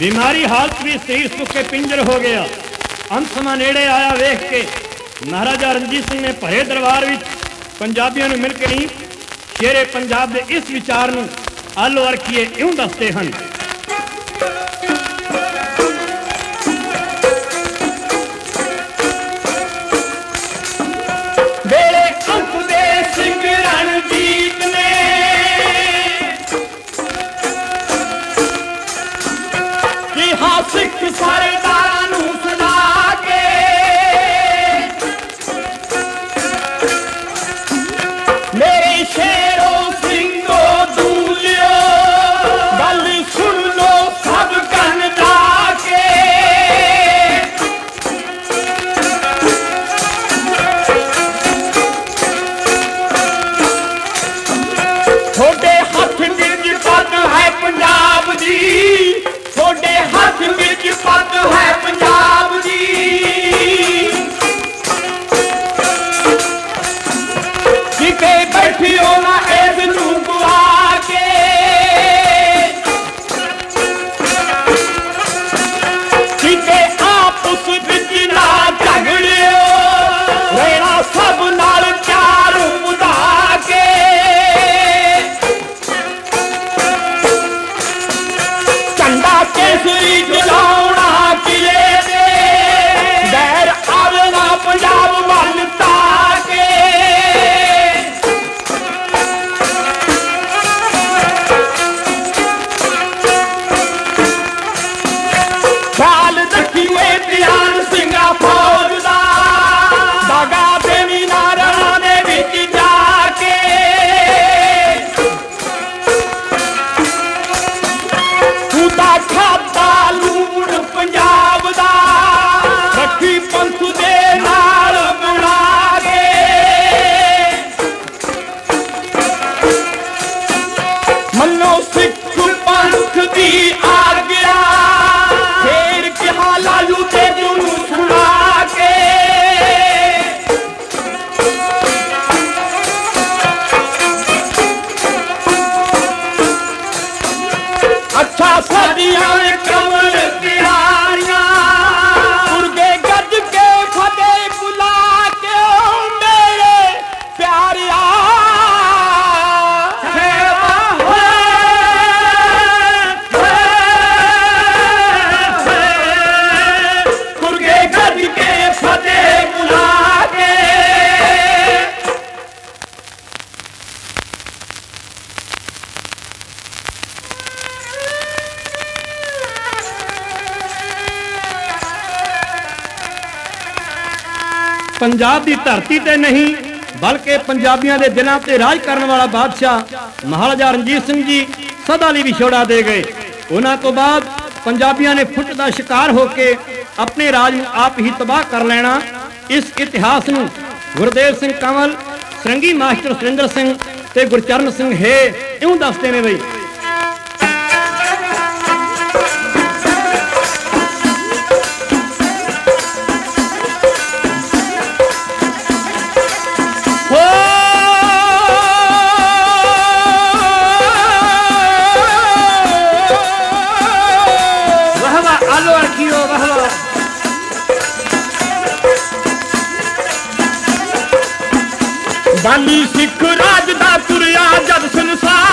ਬਿਮਾਰੀ ਹਾਲਤ ਵੀ ਸਰੀਰ ਸੁੱਕੇ ਪਿੰਜਰ ਹੋ ਗਿਆ। ਅੰਤ ਸਮਾਂ ਨੇੜੇ ਆਇਆ ਵੇਖ ਕੇ ਮਹਾਰਾਜਾ ਰਣਜੀਤ ਸਿੰਘ ਨੇ ਭਰੇ ਦਰਬਾਰ ਵਿੱਚ ਪੰਜਾਬੀਆਂ ਨੂੰ ਮਿਲ ਕੇ ਨਹੀਂ, ਸ਼ੇਰੇ ਪੰਜਾਬ ਦੇ ਇਸ ਵਿਚਾਰ ਨੂੰ ਆਲੋ ਅਰਖੀਏ ਇਉਂ ਦੱਸਦੇ ਹਨ ਪੰਜਾਬ ਦੀ ਧਰਤੀ ਤੇ ਨਹੀਂ, ਬਲਕਿ ਪੰਜਾਬੀਆਂ ਦੇ ਦਿਲਾਂ ਤੇ ਰਾਜ ਕਰਨ ਵਾਲਾ ਬਾਦਸ਼ਾਹ ਮਹਾਰਾਜਾ ਰਣਜੀਤ ਸਿੰਘ ਜੀ ਸਦਾ ਲਈ ਵਿਛੋੜਾ ਦੇ ਗਏ। ਉਹਨਾਂ ਤੋਂ ਬਾਅਦ ਪੰਜਾਬੀਆਂ ਨੇ ਫੁੱਟ ਦਾ ਸ਼ਿਕਾਰ ਹੋ ਕੇ ਆਪਣੇ ਰਾਜ ਨੂੰ ਆਪ ਹੀ ਤਬਾਹ ਕਰ ਲੈਣਾ। ਇਸ ਇਤਿਹਾਸ ਨੂੰ ਗੁਰਦੇਵ ਸਿੰਘ ਕੰਵਲ ਸਰੰਗੀ ਮਾਸਟਰ ਸੁਰਿੰਦਰ ਸਿੰਘ ਤੇ ਗੁਰਚਰਨ ਸਿੰਘ ਹੈ ਇਉਂ ਦੱਸਦੇ ਨੇ ਬਈ ਬਾਲੀ ਸਿੱਖ ਰਾਜ ਦਾ ਤੁਰਿਆ ਜਦ ਸੰਸਾਰ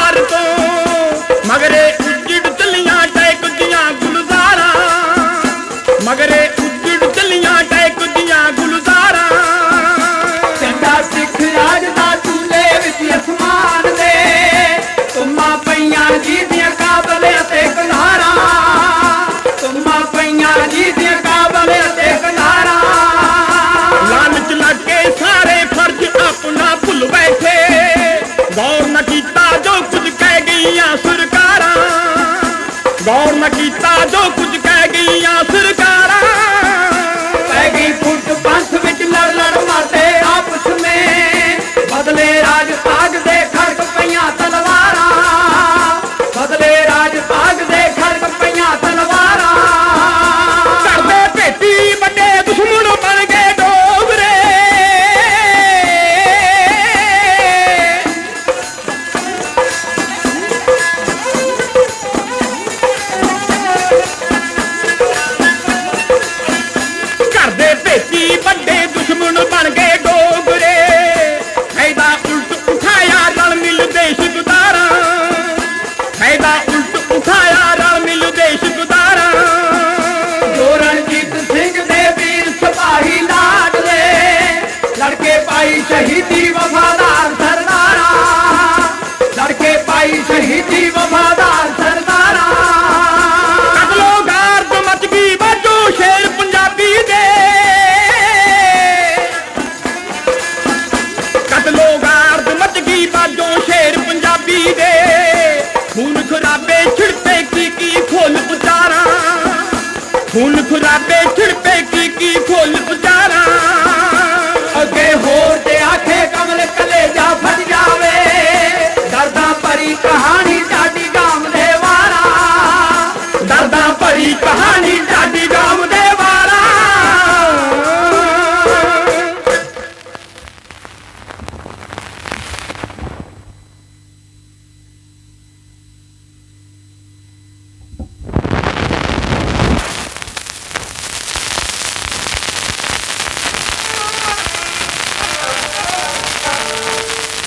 ਵੱਡੇ ਦੁਸ਼ਮਣ ਬਣ ਗਏ।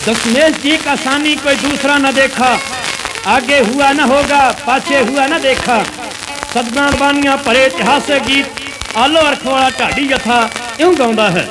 दशमेश जी का सानी कोई दूसरा न देखा आगे हुआ न होगा पाछे हुआ न देखा सदना बानियां भरे इतिहासिक गीत आलो अरखवाला ਢਾਡੀ ਜਥਾ ਇਉਂ ਗਾਉਂਦਾ ਹੈ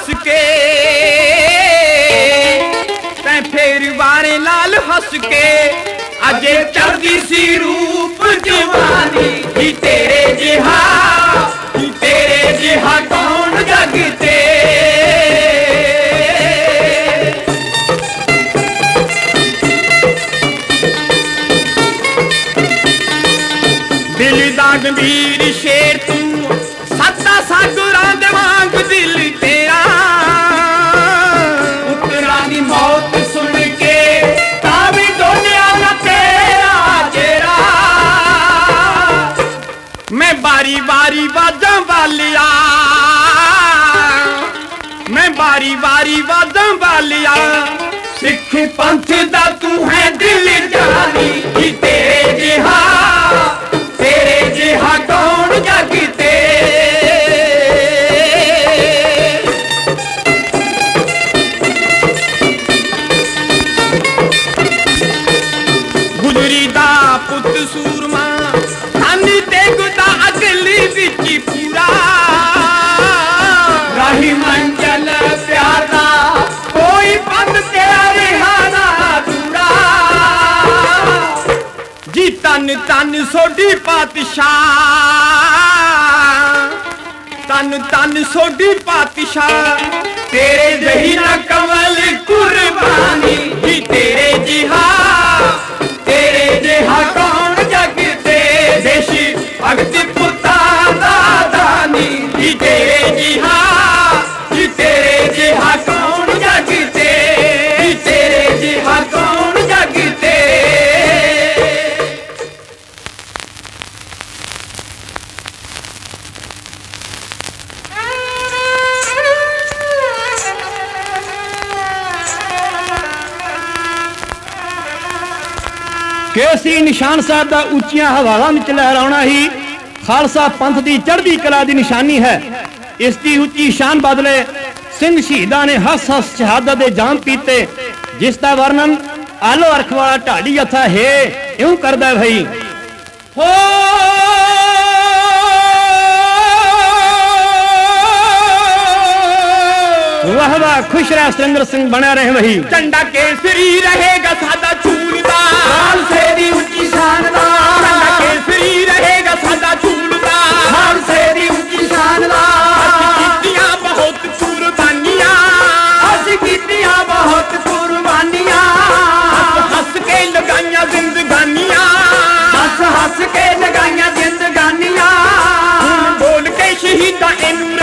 ਹੱਸ ਕੇ। ਤੈਂ ਫੇਰੀ ਬਾਰੇ ਲਾਲ ਹੱਸ ਕੇ। ਅਜੇ ਚੜਦੀ ਸੀ ਰੂਪ ਜਵਾਨੀ। ਜੀ ਤੇਰੇ ਜਿਹਾ ਜੀ ਤੇਰੇ ਜਿਹਾ ਕੌਣ ਜੱਗ ਤੇ? ਦਿਲ ਦਾ ਗੰਭੀਰ ਵਾਰੀ ਬਾਰੀ ਵਾਲਿਆ। ਸਿੱਖ ਪੰਥ ਦਾ ਤੂੰ ਹੈ ਦਿਲ ਜਾਨੀ। ਕੀ ਤੇਰੇ ਜੀ ਤਨ ਤਨ, ਸੋਢੀ ਪਾਤਸ਼ਾਹ। ਤਨ ਤਨ, ਸੋਢੀ ਪਾਤਸ਼ਾਹ। ਤੇਰੇ ਜਹੀ ਨਾ ਕਮਲ ਕੁਰਬਾਨੀ, ਜੀ ਤੇਰੇ ਜਿਹਾ। ਤੇਰੇ ਜਿਹਾ ਸਾਹਿਬ ਦਾ ਉੱਚੀਆਂ ਹਵਾਵਾਂ ਵਿੱਚ ਲਹਿਰਾਉਣਾ ਹੀ ਖਾਲਸਾ ਪੰਥ ਦੀ ਚੜ੍ਹਦੀ ਕਲਾ ਦੀ ਨਿਸ਼ਾਨੀ ਹੈ। ਇਸ ਦੀ ਉੱਚੀ ਸ਼ਾਨ ਬਦਲੇ ਸਿੰਘ ਸ਼ਹੀਦਾਂ ਨੇ ਹੱਸ ਹੱਸ ਸ਼ਹਾਦਤ ਦੇ ਜਾਮ ਪੀਤੇ ਜਿਸ ਦਾ ਵਰਣਨ ਆਲੋ ਅਰਖ ਵਾਲਾ ਢਾਡੀ ਜਥਾ ਹੈ ਇਉਂ ਕਰਦਾ ਭਈ। ਹੋ! ਵਾਹ ਵਾਹ ਖੁਸ਼ ਰਹਿ ਸੁਰਿੰਦਰ ਸਿੰਘ ਬਣਿਆ ਰਹੇ ਵਹੀ ਝੰਡਾ ਕੇਸਰੀ ਰਹੇਗਾ ਸਾਡਾ ਝੂਲਦਾ ਖਾਲਸੇ ਦੀ ਕੇ ਸ਼ਹੀਦਾਂ